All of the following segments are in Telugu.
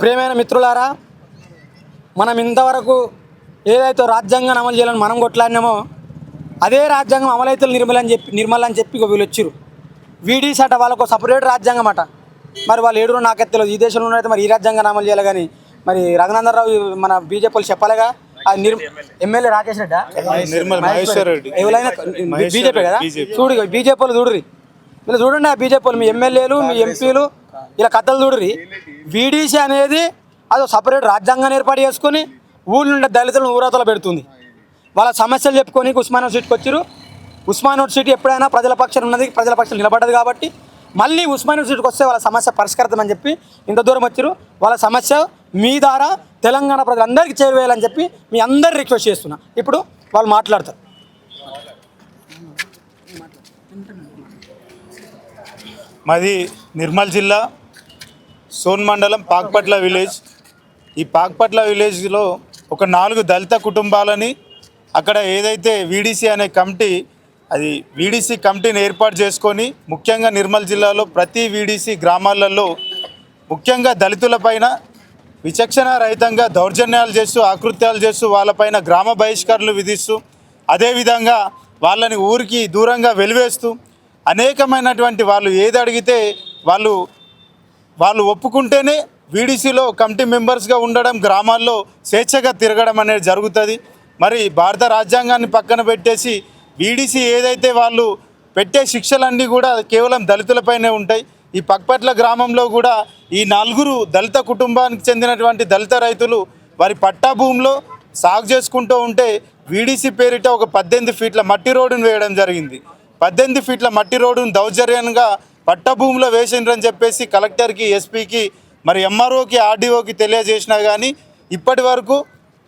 ప్రియమైన మిత్రులారా మనం ఇంతవరకు ఏదైతే రాజ్యాంగాన్ని అమలు చేయాలని మనం కొట్లాడినామో అదే రాజ్యాంగం అమలైతే నిర్మల్ అని చెప్పి నిర్మల్ అని చెప్పి వీళ్ళు వచ్చిర్రు. వీడీస్ అట వాళ్ళకు సపరేట్ రాజ్యాంగం అట మరి వాళ్ళు ఏడురో నాకైతే తెలియదు ఈ దేశంలో ఉన్నైతే మరి ఈ రాజ్యాంగాన్ని అమలు చేయాలి కానీ మరి రఘునందనరావు మన బీజేపీ వాళ్ళు చెప్పాలిగా ఎమ్మెల్యే రాకేష్ రెడ్డా? నిర్మల్ మహేశ్వర్ రెడ్డి. ఎవరైనా బీజేపీ కదా. చూడు బీజేపీ వాళ్ళు మీరు చూడండి ఆ బీజేపీ వాళ్ళు మీ ఎమ్మెల్యేలు మీ ఎంపీలు ఇలా కథలు చూడరి వీడీసీ అనేది అదో సపరేట్ రాజ్యాంగాన్ని ఏర్పాటు చేసుకొని ఊళ్ళో ఉండే దళితులను ఊరతలో పెడుతుంది. వాళ్ళ సమస్యలు చెప్పుకొని ఉస్మాన్ సీట్కి వచ్చారు ఉస్మాన్ సీట్ ఎప్పుడైనా ప్రజల పక్షం ఉన్నది ప్రజల పక్షం నిలబడ్డది కాబట్టి మళ్ళీ ఉస్మాన్ సీట్కి వస్తే వాళ్ళ సమస్య పరిష్కరిద్దామని చెప్పి ఇంత దూరం వచ్చారు వాళ్ళ సమస్య మీ ద్వారా తెలంగాణ ప్రజలందరికీ చేరువేయాలని చెప్పి మీ అందరు రిక్వెస్ట్ చేస్తున్నా. ఇప్పుడు వాళ్ళు మాట్లాడతారు. మాది నిర్మల్ జిల్లా సోన్ మండలం పాక్పట్ల విలేజ్. ఈ పాక్పట్ల విలేజ్లో ఒక నాలుగు దళిత కుటుంబాలని అక్కడ ఏదైతే వీడీసీ అనే కమిటీ అది వీడీసీ కమిటీని ఏర్పాటు చేసుకొని ముఖ్యంగా నిర్మల్ జిల్లాలో ప్రతి వీడీసీ గ్రామాలలో ముఖ్యంగా దళితులపైన విచక్షణ రహితంగా దౌర్జన్యాలు చేస్తూ ఆకృత్యాలు చేస్తూ వాళ్ళపైన గ్రామ బహిష్కరణలు విధిస్తూ అదేవిధంగా వాళ్ళని ఊరికి దూరంగా వెలివేస్తూ అనేకమైనటువంటి వాళ్ళు ఏది అడిగితే వాళ్ళు వాళ్ళు ఒప్పుకుంటేనే వీడీసీలో కమిటీ మెంబర్స్గా ఉండడం గ్రామాల్లో స్వేచ్ఛగా తిరగడం అనేది జరుగుతుంది. మరి భారత రాజ్యాంగాన్ని పక్కన పెట్టేసి వీడీసీ ఏదైతే వాళ్ళు పెట్టే శిక్షలన్నీ కూడా కేవలం దళితులపైనే ఉంటాయి. ఈ పక్పట్ల గ్రామంలో కూడా ఈ నలుగురు దళిత కుటుంబానికి చెందినటువంటి దళిత రైతులు వారి పట్టా భూమిలో సాగు చేసుకుంటూ ఉంటే వీడీసీ పేరిట ఒక పద్దెనిమిది ఫీట్ల మట్టి రోడ్డును వేయడం జరిగింది. పద్దెనిమిది ఫీట్ల మట్టి రోడ్డును దౌర్జన్యంగా పట్టభూమిలో వేసిండ్రని చెప్పేసి కలెక్టర్కి ఎస్పీకి మరి ఎంఆర్ఓకి ఆర్డీఓకి తెలియజేసినా కానీ ఇప్పటి వరకు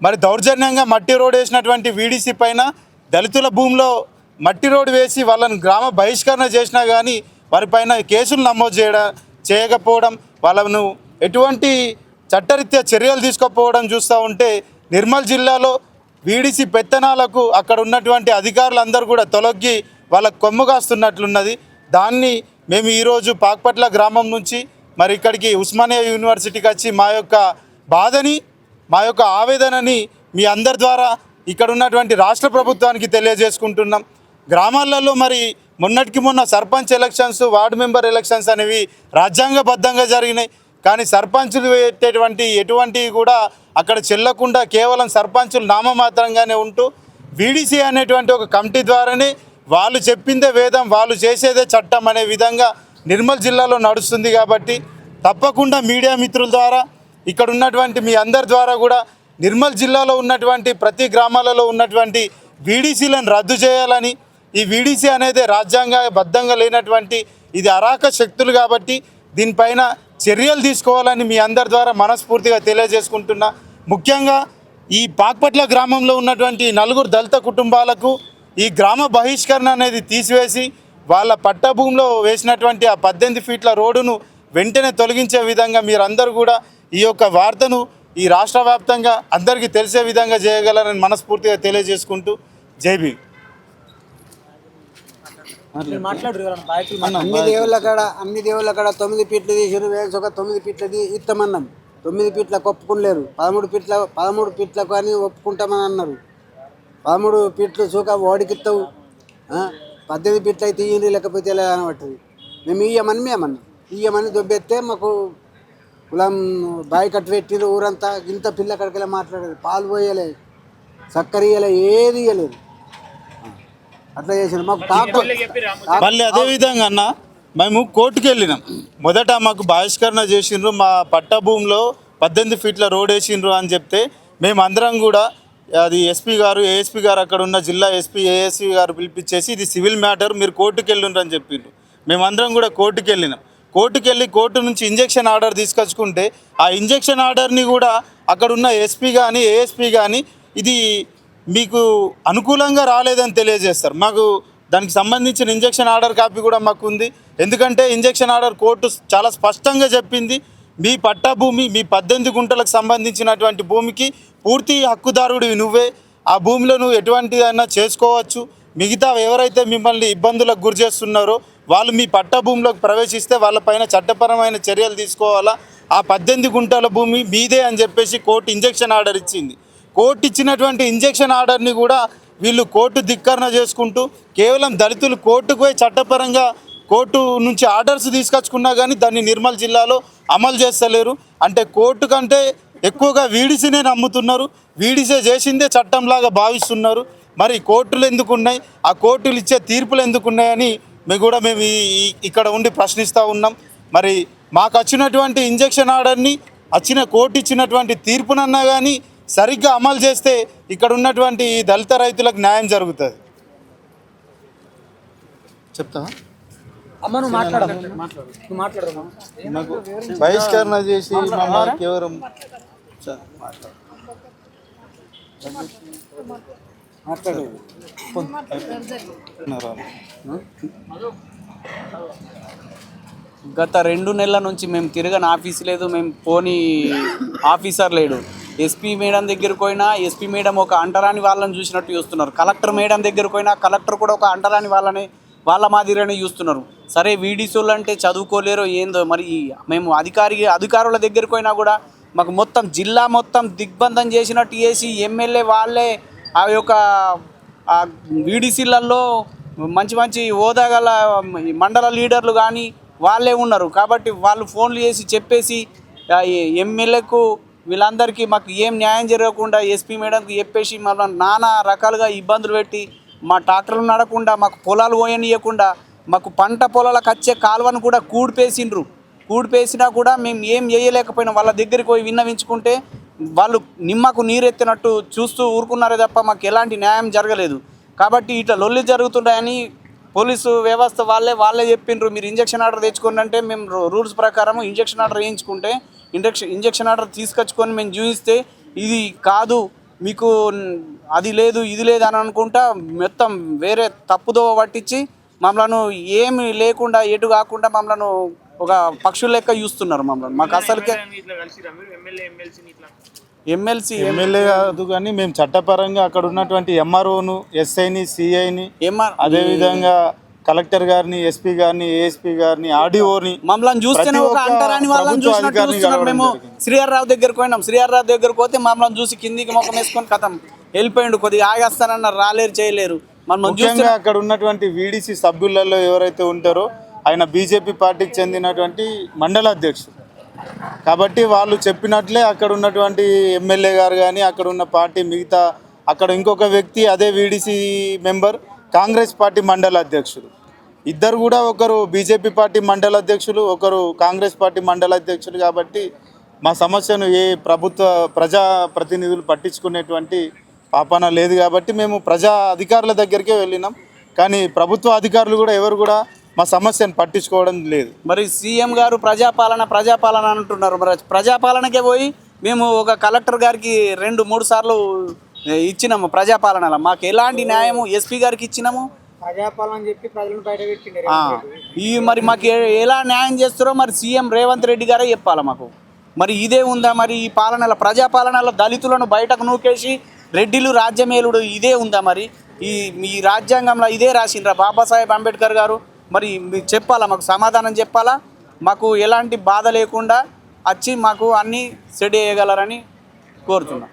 మరి దౌర్జన్యంగా మట్టి రోడ్ వేసినటువంటి వీడీసీ పైన దళితుల భూమిలో మట్టి రోడ్డు వేసి వాళ్ళని గ్రామ బహిష్కరణ చేసినా కానీ వారిపైన కేసులు నమోదు చేయడం చేయకపోవడం వాళ్ళను ఎటువంటి చట్టరీత్యా చర్యలు తీసుకోకపోవడం చూస్తూ ఉంటే నిర్మల్ జిల్లాలో వీడిసి పెత్తనాలకు అక్కడ ఉన్నటువంటి అధికారులందరూ కూడా తొలగి వాళ్ళకు కొమ్ము కాస్తున్నట్లున్నది. దాన్ని మేము ఈరోజు పాక్పట్ల గ్రామం నుంచి మరి ఇక్కడికి ఉస్మానియా యూనివర్సిటీకి వచ్చి మా యొక్క బాధని మా యొక్క ఆవేదనని మీ అందరి ద్వారా ఇక్కడ ఉన్నటువంటి రాష్ట్ర ప్రభుత్వానికి తెలియజేసుకుంటున్నాం. గ్రామాలలో మరి మొన్నటికి మొన్న sarpanch elections ward member elections అనేవి రాజ్యాంగబద్ధంగా జరిగినాయి. కానీ సర్పంచులు పెట్టేటువంటి ఎటువంటివి కూడా అక్కడ చెల్లకుండా కేవలం సర్పంచులు నామమాత్రంగానే ఉంటూ వీడీసీ అనేటువంటి ఒక కమిటీ ద్వారానే వాళ్ళు చెప్పిందే వేదం వాళ్ళు చేసేదే చట్టం అనే విధంగా నిర్మల్ జిల్లాలో నడుస్తుంది కాబట్టి తప్పకుండా మీడియా మిత్రుల ద్వారా ఇక్కడ ఉన్నటువంటి మీ అందరి ద్వారా కూడా నిర్మల్ జిల్లాలో ఉన్నటువంటి ప్రతి గ్రామాలలో ఉన్నటువంటి వీడీసీలను రద్దు చేయాలని ఈ వీడీసీ అనేది రాజ్యాంగబద్ధంగా లేనటువంటి ఇది అరాక శక్తులు కాబట్టి దీనిపైన చర్యలు తీసుకోవాలని మీ అందరి ద్వారా మనస్ఫూర్తిగా తెలియజేసుకుంటున్నా. ముఖ్యంగా ఈ పాక్పట్ల గ్రామంలో ఉన్నటువంటి నలుగురు దళిత కుటుంబాలకు ఈ గ్రామ బహిష్కరణ అనేది తీసివేసి వాళ్ళ పట్ట భూమిలో వేసినటువంటి ఆ పద్దెనిమిది ఫీట్ల రోడ్డును వెంటనే తొలగించే విధంగా మీరందరూ కూడా ఈ యొక్క వార్తను ఈ రాష్ట్ర వ్యాప్తంగా అందరికీ తెలిసే విధంగా చేయగలరని మనస్ఫూర్తిగా తెలియజేసుకుంటూ జై భీమ్. అన్ని దేవుళ్ళ కాడ అన్ని దేవుళ్ళ కాడ తొమ్మిది ఫీట్లు తీసిరు వేసి ఒక తొమ్మిది ఫీట్లది ఇస్తామన్నాం తొమ్మిది ఫీట్లకు ఒప్పుకోలేరు పదమూడు ఫీట్ల పదమూడు ఫీట్లకు అని ఒప్పుకుంటామని అన్నారు. పదమూడు ఫీట్లు చూక ఓడికిస్తావు? పద్దెనిమిది ఫీట్లు అయితే ఇయ్యండి లేకపోతే ఎలా అనబట్టింది? మేము ఇయ్యమని మేమన్నాం ఇయ్యమని దొబ్బెత్తే మాకు కులం బాయి కట్టు పెట్టిరు ఊరంతా ఇంత పిల్ల కడకలే మాట్లాడేది. పాలు పోయలే చక్కెర ఇయ్యలే ఏది ఇయ్యలేదు. అట్లా చేసారు మాకు మళ్ళీ అదే విధంగా అన్న మేము కోర్టుకు వెళ్ళినాం మొదట మాకు బహిష్కరణ చేసిండ్రు మా పట్ట భూమిలో పద్దెనిమిది ఫీట్ల రోడ్ వేసిండ్రు అని చెప్తే మేము అందరం కూడా అది ఎస్పీ గారు ఏఎస్పీ గారు అక్కడ ఉన్న జిల్లా ఎస్పీ ఏఎస్పీ గారు పిలిపించేసి ఇది సివిల్ మ్యాటర్ మీరు కోర్టుకు వెళ్ళిండ్రని అని చెప్పిండ్రు. మేమందరం కూడా కోర్టుకు వెళ్ళినాం. కోర్టుకు వెళ్ళి కోర్టు నుంచి ఇంజెక్షన్ ఆర్డర్ తీసుకొచ్చుకుంటే ఆ ఇంజెక్షన్ ఆర్డర్ని కూడా అక్కడ ఉన్న ఎస్పీ కానీ ఏఎస్పీ కానీ ఇది మీకు అనుకూలంగా రాలేదని తెలియజేస్తారు. మాకు దానికి సంబంధించిన ఇంజెక్షన్ ఆర్డర్ కాపీ కూడా మాకు ఉంది ఎందుకంటే ఇంజెక్షన్ ఆర్డర్ కోర్టు చాలా స్పష్టంగా చెప్పింది. మీ పట్టా భూమి మీ పద్దెనిమిది గుంటలకు సంబంధించినటువంటి భూమికి పూర్తి హక్కుదారుడివి నువ్వే. ఆ భూమిలో నువ్వు ఎటువంటిదైనా చేసుకోవచ్చు. మిగతా ఎవరైతే మిమ్మల్ని ఇబ్బందులకు గురి చేస్తున్నారో వాళ్ళు మీ పట్టా భూమిలోకి ప్రవేశిస్తే వాళ్ళపైన చట్టపరమైన చర్యలు తీసుకోవాలా? ఆ పద్దెనిమిది గుంటల భూమి మీదే అని చెప్పేసి కోర్టు ఇంజెక్షన్ ఆర్డర్ ఇచ్చింది. కోర్టు ఇచ్చినటువంటి ఇంజెక్షన్ ఆర్డర్ని కూడా వీళ్ళు కోర్టు ధిక్కరణ చేసుకుంటూ కేవలం దళితులు కోర్టుకు పోయి చట్టపరంగా కోర్టు నుంచి ఆర్డర్స్ తీసుకొచ్చుకున్నా కానీ దాన్ని నిర్మల్ జిల్లాలో అమలు చేస్తలేరు. అంటే కోర్టు కంటే ఎక్కువగా వీడిసినే నమ్ముతున్నారు. వీడిసే చేసిందే చట్టంలాగా భావిస్తున్నారు. మరి కోర్టులు ఎందుకున్నాయి? ఆ కోర్టులు ఇచ్చే తీర్పులు ఎందుకున్నాయని మేము కూడా మేము ఇక్కడ ఉండి ప్రశ్నిస్తూ ఉన్నాం. మరి మాకు వచ్చినటువంటి ఇంజెక్షన్ ఆర్డర్ని వచ్చిన కోర్టు ఇచ్చినటువంటి తీర్పునన్నా కానీ సరిగ్గా అమలు చేస్తే ఇక్కడ ఉన్నటువంటి దళిత రైతులకు న్యాయం జరుగుతుంది. చెప్తావా? అమ్మ నువ్వు మాట్లాడదు మాట్లాడు నువ్వు మాట్లాడమ్మా. నాకు బహిష్కరణ చేసి మమ్మల్ని కేవలం మాట్లాడేది గత రెండు నెలల నుంచి మేము తిరగని ఆఫీస్ లేదు మేము పోని ఆఫీసర్ లేడు. ఎస్పీ మేడం దగ్గరికి పోయినా ఎస్పీ మేడం ఒక అంటరాని వాళ్ళని చూసినట్టు చూస్తున్నారు. కలెక్టర్ మేడం దగ్గరికి పోయినా కలెక్టర్ కూడా ఒక అంటరాని వాళ్ళని వాళ్ళ మాదిరిగానే చూస్తున్నారు. సరే వీడిసోళ్ళు అంటే చదువుకోలేరో ఏందో మరి మేము అధికారి అధికారుల దగ్గరికి పోయినా కూడా మాకు మొత్తం జిల్లా మొత్తం దిగ్బంధం చేసినట్టు చేసి ఎమ్మెల్యే వాళ్ళే ఆ యొక్క వీడిసీలలో మంచి మంచి హోదా గల ఈ మండల లీడర్లు కానీ వాళ్ళే ఉన్నారు. కాబట్టి వాళ్ళు ఫోన్లు చేసి చెప్పేసి ఎమ్మెల్యేకు వీళ్ళందరికీ మాకు ఏం న్యాయం జరగకుండా ఎస్పీ మేడంకి చెప్పేసి మళ్ళీ నానా రకాలుగా ఇబ్బందులు పెట్టి మా ట్రాక్టర్లు నడకుండా మాకు పొలాలు పోయనియకుండా మాకు పంట పొలాలకు వచ్చే కాలువను కూడా కూడిపేసిండ్రు. కూడిపేసినా కూడా మేము ఏం చేయలేకపోయినా. వాళ్ళ దగ్గరికి పోయి విన్నవించుకుంటే వాళ్ళు నిమ్మకు నీరెత్తినట్టు చూస్తూ ఊరుకున్నారే తప్ప మాకు ఎలాంటి న్యాయం జరగలేదు. కాబట్టి ఇట్లా లొల్లి జరుగుతున్నాయని పోలీసు వ్యవస్థ వాళ్ళే వాళ్ళే చెప్పిండ్రు. మీరు ఇంజక్షన్ ఆర్డర్ తెచ్చుకోండి అంటే మేము రూల్స్ ప్రకారం ఇంజక్షన్ ఆర్డర్ వేయించుకుంటే ఇంజక్షన్ ఇంజక్షన్ ఆర్డర్ తీసుకొచ్చుకొని మేము చూపిస్తే ఇది కాదు మీకు అది లేదు ఇది లేదు అని అనుకుంటా మొత్తం వేరే తప్పుదో పట్టించి మమ్మల్ని ఏమి లేకుండా ఎటు కాకుండా మమ్మల్ని ఒక పక్షుల లెక్క చూస్తున్నారు మమ్మల్ని. మాకు అసలుకే ఎమ్మెల్సీ ఎమ్మెల్యే కాదు కానీ మేము చట్టపరంగా అక్కడ ఉన్నటువంటి ఎంఆర్ఓను ఎస్ఐని సిఐని ఎంఆర్ అదేవిధంగా కలెక్టర్ గారిని ఎస్పీ గారిని ఏఎస్పీ గారిని ఆర్డీఓని మమ్మల్ని చూస్తేనే ఒక అంటరాని వాళ్ళని చూసినట్టు చూస్తున్నాం మేము. జరిగింది. శ్రీహర్రావు దగ్గరికి పోయినాం. శ్రీహర్రావు దగ్గరికి పోతే మమ్మల్ని చూసి కిందికి ముఖం వేసుకొని కథం. వెళ్ళిపోయిండు కొద్దిగా ఆగేస్తానన్నారు రాలేరు చేయలేరు. ముఖ్యంగా అక్కడ ఉన్నటువంటి వీడిసి సభ్యులలో ఎవరైతే ఉంటారో ఆయన బీజేపీ పార్టీకి చెందినటువంటి మండల అధ్యక్షుడు. కాబట్టి వాళ్ళు చెప్పినట్లే అక్కడ ఉన్నటువంటి ఎమ్మెల్యే గారు కానీ అక్కడ ఉన్న పార్టీ మిగతా అక్కడ ఇంకొక వ్యక్తి అదే వీడిసి మెంబర్ కాంగ్రెస్ పార్టీ మండల అధ్యక్షుడు. ఇద్దరు కూడా ఒకరు బీజేపీ పార్టీ మండల అధ్యక్షులు ఒకరు కాంగ్రెస్ పార్టీ మండల అధ్యక్షులు కాబట్టి మా సమస్యను ఏ ప్రభుత్వ ప్రజా ప్రతినిధులు పట్టించుకునేటువంటి పాపన లేదు కాబట్టి మేము ప్రజా అధికారుల దగ్గరికే వెళ్ళినాం. కానీ ప్రభుత్వ అధికారులు కూడా ఎవరు కూడా మా సమస్యను పట్టించుకోవడం లేదు. మరి సీఎం గారు ప్రజాపాలన ప్రజాపాలన అంటున్నారు. మరి ప్రజాపాలనకే పోయి మేము ఒక కలెక్టర్ గారికి రెండు మూడు సార్లు ఇచ్చినాము ప్రజాపాలనలో. మాకు ఎలాంటి న్యాయము ఎస్పీ గారికి ఇచ్చినాము? ప్రజాపాలన చెప్పి ప్రజలను బయట పెట్టిండే ఆ, ఈ మరి మాకు ఎలా న్యాయం చేస్తారో మరి సీఎం రేవంత్ రెడ్డి గారే చెప్పాలి మాకు. మరి ఇదే ఉందా మరి ఈ పాలనలో ప్రజాపాలనలో దళితులను బయటకు నూకేసి రెడ్డిలు రాజ్యమేలుడు ఇదే ఉందా మరి? ఈ మీ రాజ్యాంగంలో ఇదే రాసిండ్రా బాబాసాహెబ్ అంబేద్కర్ గారు. మరి మీరు చెప్పాలా మాకు సమాధానం చెప్పాలా? మాకు ఎలాంటి బాధ లేకుండా వచ్చి మాకు అన్నీ సెట్ చేయగలరని కోరుతున్నాం.